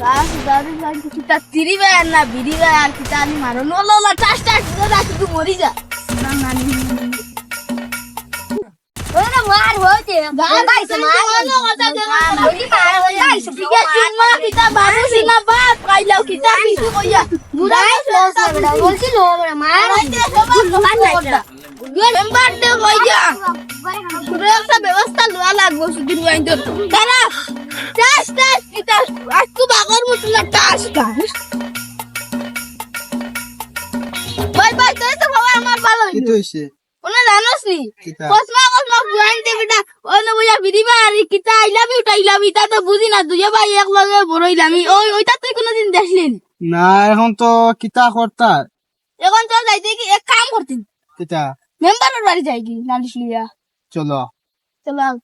গাছ দাদু গাছ কিতা তিরি বেয়ার না বিড়ি বেয়ার কিতা আমি মারো লো লো টাস টাস রাখি তুই মরি যা। না না ওরে মার হইছে গাছ বাইছে মার নো কথা দে না বলি মার হইছে কিতা চিন্মা কিতা বাবু সিনা বাপ কাইলাও কিতা কিছু কইয়া। মুরা বলছি লো মার হইছে সবার কথা মেম্বার দে কইয়া পুরো একটা ব্যবস্থা লওয়া লাগবো সুদিন ওয়াইন্দ তারা। টাস টাস আজকু বাগর মতো না টাস টাস বাই বাই তুই তো বাবা আমার ভালো কিন্তু হইছে? ওনা জানোস নি? কসমা কসমা দে বেটা। ওনা বুয়া বিদিবা আর কিতা আইলাম ইউটা আইলাম ইতা তো বুঝি না। দুই ভাই এক লগে বড়ইলাম ওই ওইটা তুই কোনোদিন নি? এখন তো কিতা করতার? এখন তো যাইতে কি এক কাম করতিন। কিতা? মেম্বারের বাড়ি যাই কি নালিশ লিয়া চলো চলো আও।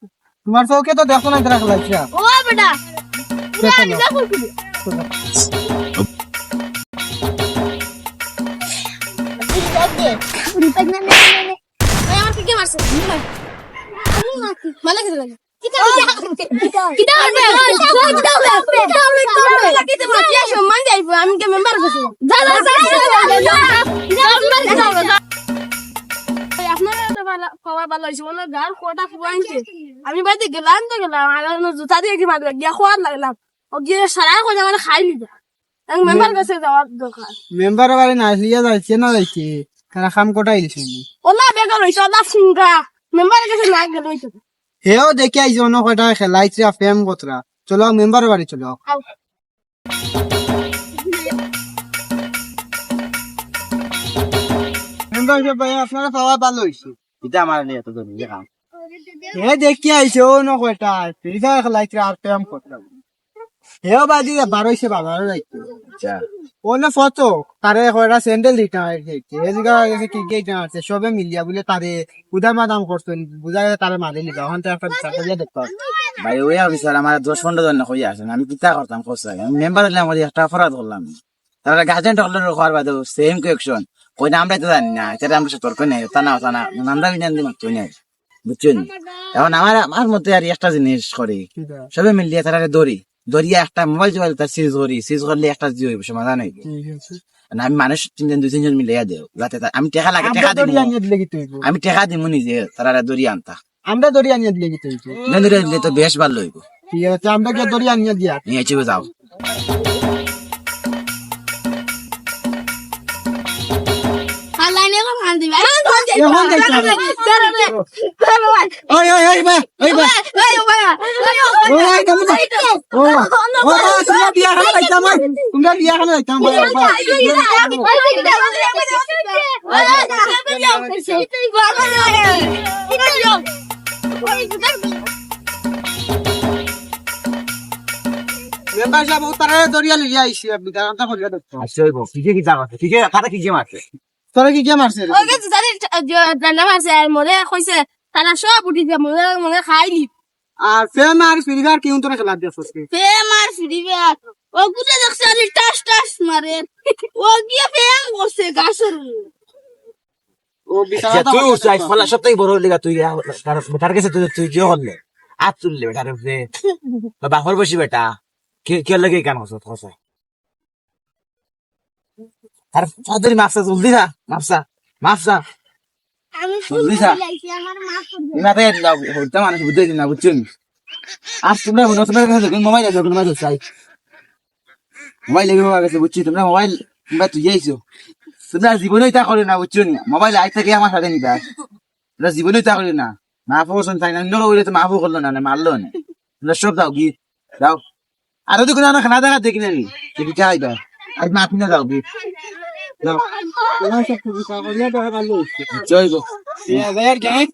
তোমার চৌকে তো দেখো না রাখ লাগছে ও বেটা চলো। ভালো হয়েছে বলে কোটা ফুয়াইছে আমি বাড়িতে গেলাম তো গেলাম আর জুতা দিয়ে কি মারবে গিয়া খোয়ার লাগলাম। ও গিয়ে সারা করে মানে খাই নিতে মেম্বার কাছে যাওয়ার দরকার মেম্বার বাড়ি না যাইছে না যাইছে? কারা খাম ওলা বেকার হয়েছে ওলা মেম্বার কাছে না গেল হেও দেখে আইছে অন্য কয়টা খেলাইছে ফেম কতরা চলো মেম্বার বাড়ি চলো মেম্বার ভাই আপনারা পাওয়া ভালো হইছে। এটা আমার নিয়ে এত ধনী দেখাম হে দেখি আইছে অন্য কয়টা ফ্রি ফায়ার খেলাইছে আর ফেম কতরা হেও বাদি বারোইছে বাবার যাইছে আচ্ছা। ওনে ফটো তারে কয়টা স্যান্ডেল দিতে হয় হে জিগা গেছে কি আছে সবে মিলিয়া বলে তারে উদার মাদাম করছেন বুঝায় তারে মারি লিবা ওখান থেকে একটা বিচার করিয়া দেখতে হবে। ভাই ওই অফিসার আমার দশ পনেরো জন হয়ে আসেন আমি কিতা করতাম খোঁজ আমি মেম্বার হলে আমার একটা অপরাধ করলাম। তারা গার্জেন হলে খাওয়ার বাদে সেম কোয়েকশন কই না আমরা তো জানি না এটা আমরা নেই তা না তা না মাত্র নেই বুঝছেন এখন আমার আমার মধ্যে আর একটা জিনিস করি সবে মিলিয়ে তারা দড়ি দড়িয়া একটা মোবাইল চোবাইল তার সিজ করি সিজ করলে একটা জি হইব সমাধান হইব আমি মানুষ তিনজন দুই তিনজন মিলিয়ে দেও যাতে আমি টেকা লাগে টেকা দিব আমি টেকা দিব নিজে তারা দড়ি আনতা। আমরা দড়ি আনিয়ে দিলে কি তো বেশ ভালো হইব। ঠিক আছে আমরা কি দড়ি আনিয়ে দিয়া? নিয়ে যাও। এখন। ওই ওই ওই বা ওই বা ওই কেমন ও ও তোমরা বিয়া খানা যাইতাম তোমরা বিয়া খানা যাইতাম মেম্বার সাহেব তারা দড়িয়া লিয়ে আইছি আপনি দাঁড়াতে করিয়া দেখতো আচ্ছা হইব ঠিকই কি জাগা ঠিকই খাতা কি গেম আছে তোরা কি গেম মারছে রে? তারা সব উঠিছে মনে মনে খাইলি আর ফেম আর ফিরিভার কেউ তোরা খেলা দিয়ে ফসকে ফেম আর ফিরিবে ও গুটে দেখছে আলি টাস টাস মারে। ও গিয়ে ফেম করছে গাছের ও আচ্ছা, তুই আজ ফলা সত্যি বড় লেগা তুই তার তার কাছে তুই তুই কি হলে আজ তুললে বেটার উপরে। বাপর বসি বেটা। কে কে লাগে কেন আর ফাদরি মাফসা জলদি না আমি? আমার হইতা মানুষ বুঝতে না বুঝছেন? আর তোমরা মনে তোমরা কাছে যখন মোবাইল আছে মোবাইল চাই মোবাইল লেগে বাবা কাছে বুঝছি? তোমরা মোবাইল মোবাইল তুই যাইছো তোমরা জীবনে তা করে না বুঝছ নি মোবাইল আই থেকে আমার সাথে নিবা তোমরা জীবনে তা করে না। মা ফোন চাই না অন্য করলে তো মা করল না মারলো না। তোমরা সব দাও গি দাও। আর ওদের কোনো খানা দেখা দেখি না দেখি চাইবা আজ মা আপনি দাও গি দাও তোমার সব কিছু করিয়া দেওয়া ভালো হচ্ছে। জয় গো। Yeah, there, gang.